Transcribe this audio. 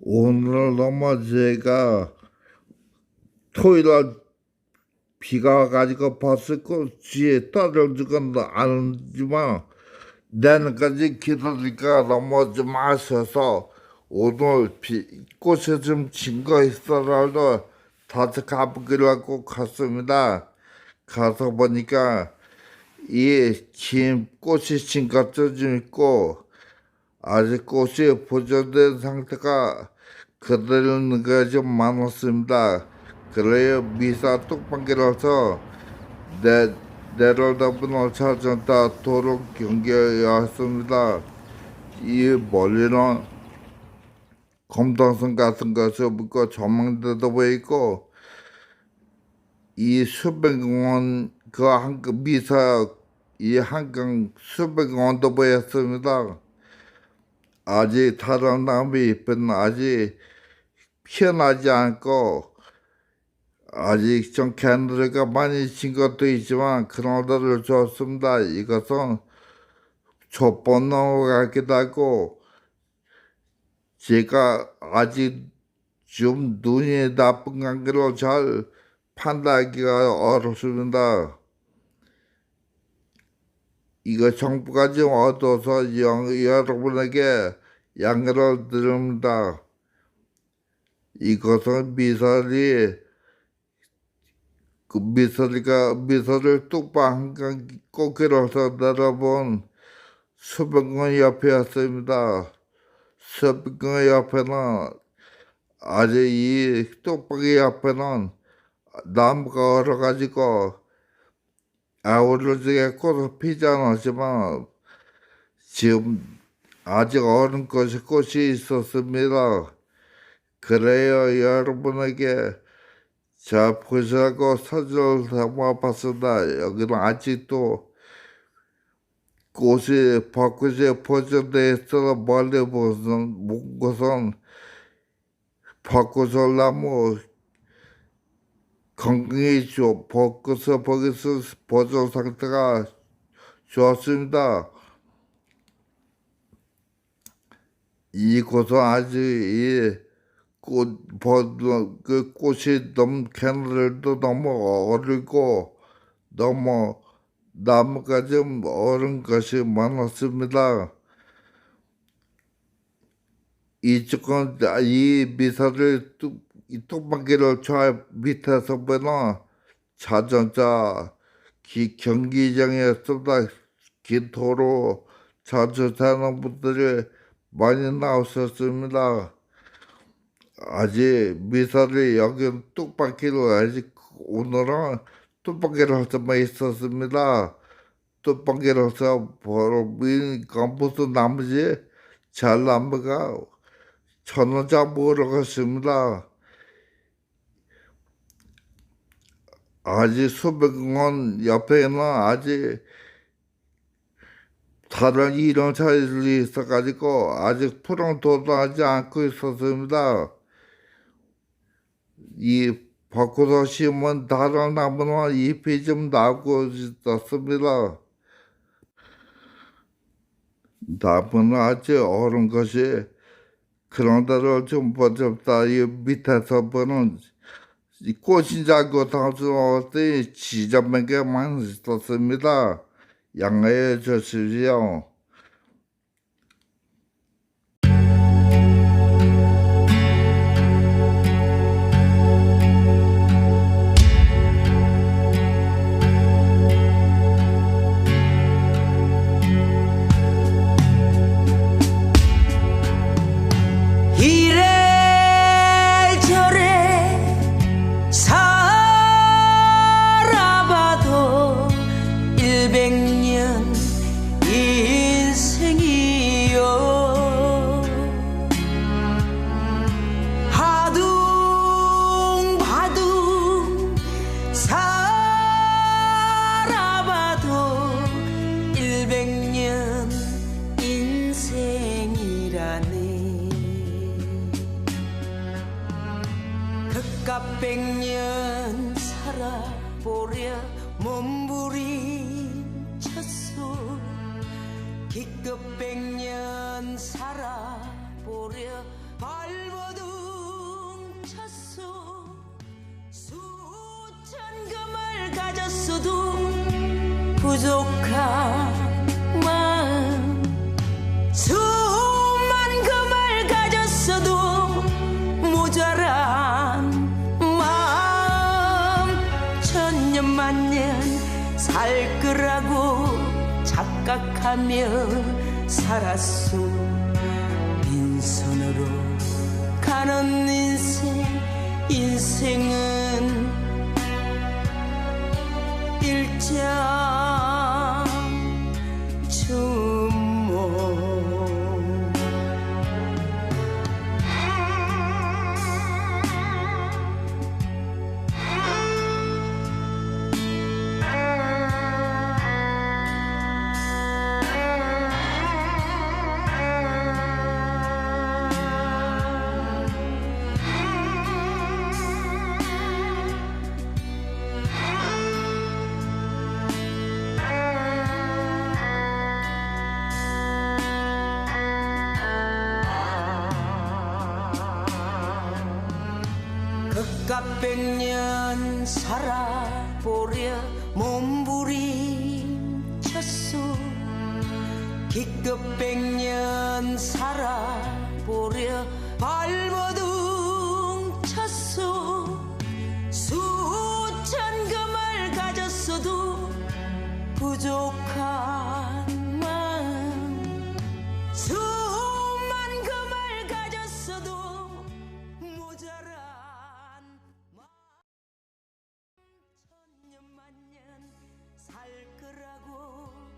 오늘 넘어 제가 토요일날 비가 와가지고 봤을 거 뒤에 떨어지건 아는지만 내년까지 기다리니까 넘어지 마셔서 오늘 비, 꽃에 좀 진 거 있어라도 다시 가보기로 갔습니다. 가서 보니까 이 긴 꽃이 진 것도 좀 있고 아직 꽃이 보존된 상태가 그대로 있는 게좀 많았습니다. 그래요 미사 뚝방기라서 내 내려다보는 차전다 도로 경계였습니다. 이 멀리는 검동선 같은 것이 없고 조망대도 보이고 이 수백원 그 한강 미사 이 한강 수백원도 보였습니다. 아직 다른 나무 잎은 아직 피어나지 않고 아직 좀 캔들가 많이 진 것도 있지만 그나다를 좋습니다. 이것은 촛불 넘어가기도 하고 제가 아직 좀 눈이 나쁜 관계로 잘 판단하기가 어렵습니다. 이거 정부가 좀 얻어서 영, 여러분에게 양해를 드립니다. 이것은 미사리 그 미사리가 미사를 뚝방 한강 꽃길에서 내려본 수백원 옆이었습니다. 수백원 옆에는 아직 이 뚝방이 옆에는 나무가 얼어가지고 아우르지게 꽃을 피지 않았지만 지금 아직 어른 것이 꽃이 있었습니다. 그래요 여러분에게 자 보시라고 사진을 담아봤습니다. 여기는 아직도 꽃이 벚꽃이 포장되어 있어 멀리 본 것은 벚꽃을 나무 좋, 벚꽃을 거기서 보존 상태가 좋습니다. 이 곳은 아직 이 꽃, 버, 그 꽃이 너무 캐널도 너무 어리고 너무 나무가 좀 어른 것이 많았습니다. 이쪽은 이 미사를 뚝, 이 뚝방기를 저 밑에서 보면 자전차 기, 경기장에서다 긴 도로 자주 사는 분들이 많이 나오셨습니다. 아직 미사를 여기 뚝방기를 아직 오늘은 뚝방기로서만 있었습니다. 뚝방기로서 보러 보니까 무슨 나무지 잘 나무가 천원짜 먹으러 갔습니다. 아직 수백원 옆에는 아직 다른 이런 차들이 있어가지고 아직 풀은 도하지 않고 있었습니다. 이 바꿔서 심은 다른 나무는 잎이 좀 나고 있었습니다. 나무는 아직 어른 것이 그런 데를 좀 버잡다 이 밑에서 보는 이 꽃이 자고 당수할 때 지저맨 게 많이 있었습니다. 양해해 주십시오. 그깟 백년 살아보려 몸부림쳤소 기껏 백년 살아보려 발버둥 쳤소 수천 금을 가졌어도 부족함 착각하며 살았소. 빈손으로 가는 인생 인생은 일장 그깟 백년 살아보려 몸부림쳤소. 기껏 백년 살아보려 발버둥 쳤소. 수천 금을 가졌어도 부족한 마음. 수